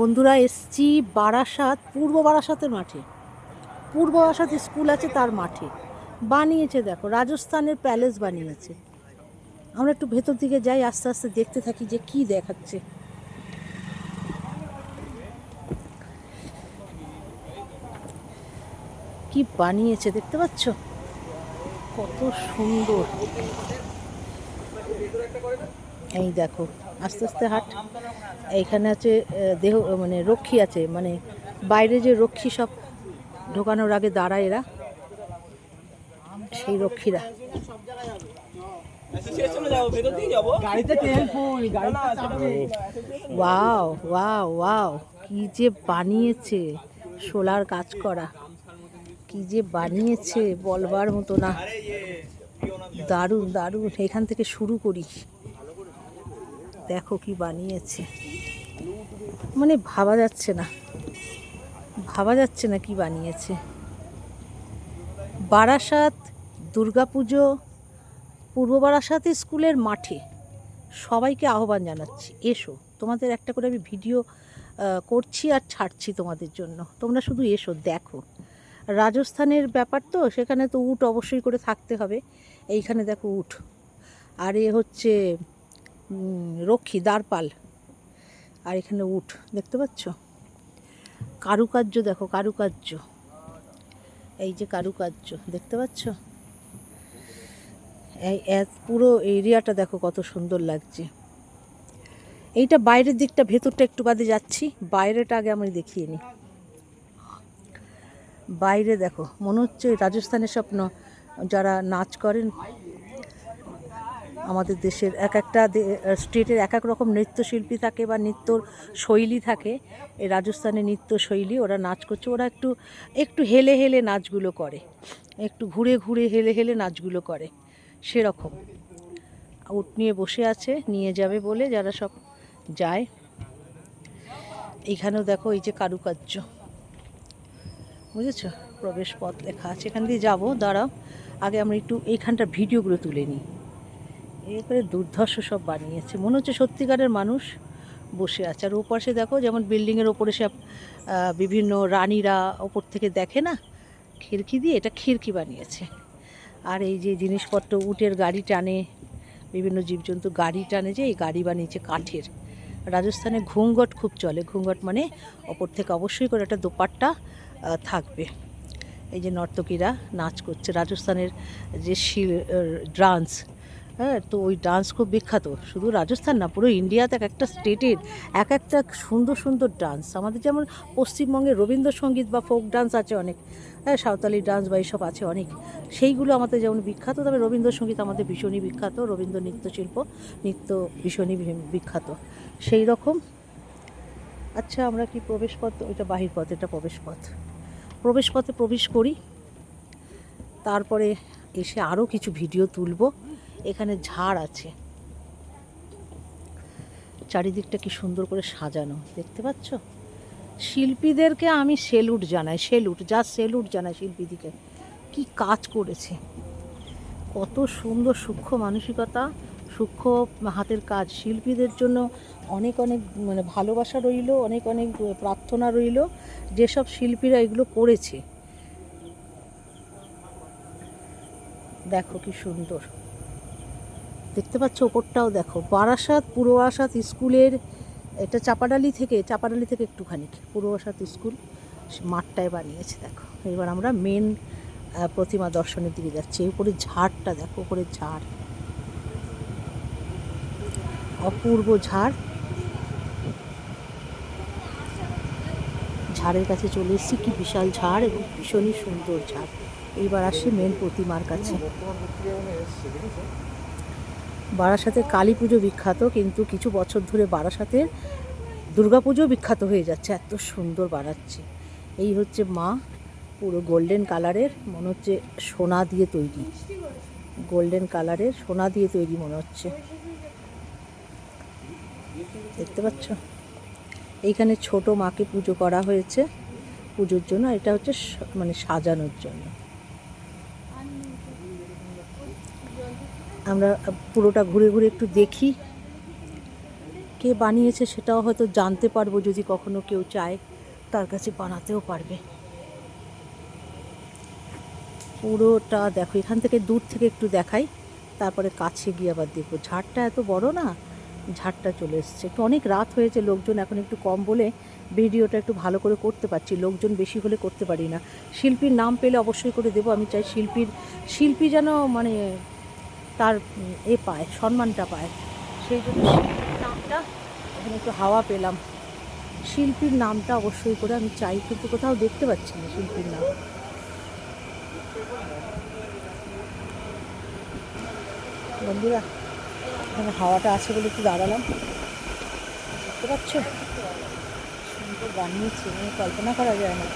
বন্ধুরা, এসছি বারাসাত, পূর্ব বারাসাতের মাঠে। পূর্ব বারাসাত স্কুল আছে তার মাঠে। বানিয়েছে দেখো, রাজস্থানের প্যালেস বানিয়েছে। আমরা একটু ভেতর দিকে যাই, আস্তে আস্তে দেখতে থাকি যে কি দেখাচ্ছে। কি বানিয়েছে দেখতে পাচ্ছ? কত সুন্দর। এই দেখো আস্তে আস্তে হাট। এইখানে আছে দেহ মানে রক্ষী আছে মানে বাইরে যে রক্ষী সব ঢোকানোর আগে দাঁড়ায় এরা সেই রক্ষীরা। গাড়িতে তেল ফুল গাড়িতে ওয়াও ওয়াও ওয়াও কি যে বানিয়েছে সোলার কাজ করা। কি যে বানিয়েছে বলবার মতো না। দারুণ দারুণ। এখান থেকে শুরু করি। দেখো কি বানিয়েছে। মানে ভাবা যাচ্ছে না। ভাবা যাচ্ছে না কি বানিয়েছে। বারাসাত, দুর্গাপুজো, পূর্ব বারাসাত স্কুলের মাঠে সবাইকে আহ্বান জানাচ্ছি। এসো, তোমাদের একটা করে আমি ভিডিও করছি আর ছাড়ছি তোমাদের জন্য। তোমরা শুধু এসো, দেখো। রাজস্থানের ব্যাপার তো, সেখানে তো উট অবশ্যই করে থাকতে হবে। এইখানে দেখো উট। আর এ হচ্ছে রক্ষী দ্বারপাল আর এখানে উঠ দেখতে পাচ্ছ? কারুকার্য, দেখো, কারুকার্য। এই যে কারুকার্য, দেখতে পাচ্ছ? এই পুরো এরিয়াটা দেখো কত সুন্দর লাগছে। এইটা বাইরের দিকটা, ভেতরটা একটু বাদে যাচ্ছি। বাইরেটা আগে আমি দেখিয়ে নিই বাইরে দেখো, মনে হচ্ছে রাজস্থানের স্বপ্ন। যারা নাচ করেন আমাদের দেশের এক একটা স্টেটের এক এক রকম নৃত্যশিল্পী থাকে বা নৃত্যর শৈলী থাকে। এই রাজস্থানের নৃত্য শৈলী ওরা নাচ করছে, ওরা একটু একটু হেলে হেলে নাচগুলো করে। একটু ঘুরে ঘুরে হেলে হেলে নাচগুলো করে। সেরকম। উট নিয়ে বসে আছে, নিয়ে যাবে বলে যারা সব যায়। এইখানেও দেখো এই যে কারুকার্য। বুঝেছ? প্রবেশ পথ লেখা আছে। এখান দিয়ে যাব, দাঁড়াও। আগে আমরা একটু এইখানটার ভিডিওগুলো তুলে নিই। এরপরে দুর্ধর্ষ সব বানিয়েছে। মনে হচ্ছে সত্যিকারের মানুষ বসে আছে। আর ওপাশে দেখো, যেমন বিল্ডিংয়ের ওপরে সব বিভিন্ন রানীরা ওপর থেকে দেখে না? খিড়কি দিয়ে এটা খিড়কি বানিয়েছে। আর এই যে জিনিসপত্র, উটের গাড়ি টানে, বিভিন্ন জীবজন্তু গাড়ি টানে যে, এই গাড়ি বানিয়েছে কাঠের। রাজস্থানে ঘুঙ্গট খুব চলে। ঘুঙ্গট মানে ওপর থেকে অবশ্যই করে একটা দোপাট্টা থাকবে। এই যে নর্তকীরা নাচ করছে। রাজস্থানের যে শিল ডান্স হ্যাঁ তো ওই ডান্স খুব বিখ্যাত। শুধু রাজস্থান না, পুরো ইন্ডিয়াতে এক একটা স্টেটের এক একটা সুন্দর সুন্দর ডান্স আমাদের যেমন পশ্চিমবঙ্গে রবীন্দ্রসঙ্গীত বা ফোক ডান্স আছে অনেক। হ্যাঁ সাঁওতালি ডান্স বা এইসব আছে অনেক। সেইগুলো আমাদের যেমন বিখ্যাত, তবে রবীন্দ্রসঙ্গীত আমাদের ভীষণই বিখ্যাত। রবীন্দ্র নৃত্যশিল্প, নৃত্য ভীষণই বিখ্যাত। সেই রকম। আচ্ছা আমরা কি প্রবেশ পথ ওইটা বাহির পথ, এটা প্রবেশ পথ প্রবেশ পথে প্রবেশ করি। তারপরে এসে আরও কিছু ভিডিও তুলবো। এখানে ঝাড় আছে। চারিদিকটা কি সুন্দর করে সাজানো, দেখতে পাচ্ছ? শিল্পীদেরকে আমি সেলুট জানাই, সেলুট, যা সেলুট জানাই শিল্পীদিকে। কি কাজ করেছে। কত সুন্দর সূক্ষ্ম মানসিকতা, সূক্ষ্ম হাতের কাজ। শিল্পীদের জন্য অনেক অনেক মানে ভালোবাসা রইল, অনেক অনেক প্রার্থনা রইল, যেসব শিল্পীরা এগুলো করেছে। দেখো কি সুন্দর। দেখতে পাচ্ছ ওপরটাও দেখো। বারাসাত পূর্ব বারাসাত স্কুলের এটা চাপাডালি থেকে চাপাডালি থেকে একটুখানি পূর্ব বারাসাত স্কুল মাঠটায় বানিয়েছে, দেখো। এবার আমরা মেন প্রতিমা দর্শনের দিকে যাচ্ছি। উপরে ঝাড়টা দেখো উপরে ঝাড়। অপূর্ব ঝাড়। ঝাড়ের কাছে চলে এসেছি, কি বিশাল ঝাড় এবং ভীষণই সুন্দর ঝাড়। এইবার আসি মেন প্রতিমার কাছে। বারাসাতের কালী পুজো বিখ্যাত, কিন্তু কিছু বছর ধরে বারাসাতের দুর্গাপুজো বিখ্যাত হয়ে যাচ্ছে। এত সুন্দর বানাচ্ছে। এই হচ্ছে মা, পুরো গোল্ডেন কালারের মনে হচ্ছে সোনা দিয়ে তৈরি। গোল্ডেন কালারের সোনা দিয়ে তৈরি মনে হচ্ছে। দেখতে পাচ্ছ? এইখানে ছোট মাকে পুজো করা হয়েছে। পুজোর জন্য এটা হচ্ছে মানে সাজানোর জন্য। আমরা পুরোটা ঘুরে ঘুরে একটু দেখি। কে বানিয়েছে সেটাও হয়তো জানতে পারব যদি কখনো কেউ চায়, তার কাছে বানাতেও পারবে। পুরোটা দেখো, এখান থেকে দূর থেকে একটু দেখাই, তারপরে কাছে গিয়ে আবার দেখব। ঝাড়টা এত বড় না, ঝাড়টা চলে এসছে। একটু অনেক রাত হয়েছে, লোকজন এখন একটু কম বলে ভিডিওটা একটু ভালো করে করতে পারছি, লোকজন বেশি হলে করতে পারি না। শিল্পীর নাম পেলে অবশ্যই করে দেবো, আমি চাই শিল্পীর, শিল্পী যেন মানে তার এ পায়, সম্মানটা পায়। সেই জন্য শিল্পীর নামটা এখানে একটু হাওয়া পেলাম। শিল্পীর নামটা অবশ্যই করে আমি চাই, কিন্তু কোথাও দেখতে পাচ্ছি না শিল্পীর নাম। বন্ধুরা, এখানে হাওয়াটা আছে বলে একটু দাঁড়ালাম। দেখতে পাচ্ছ? সুন্দর বানিয়েছে কল্পনা করা যায় না।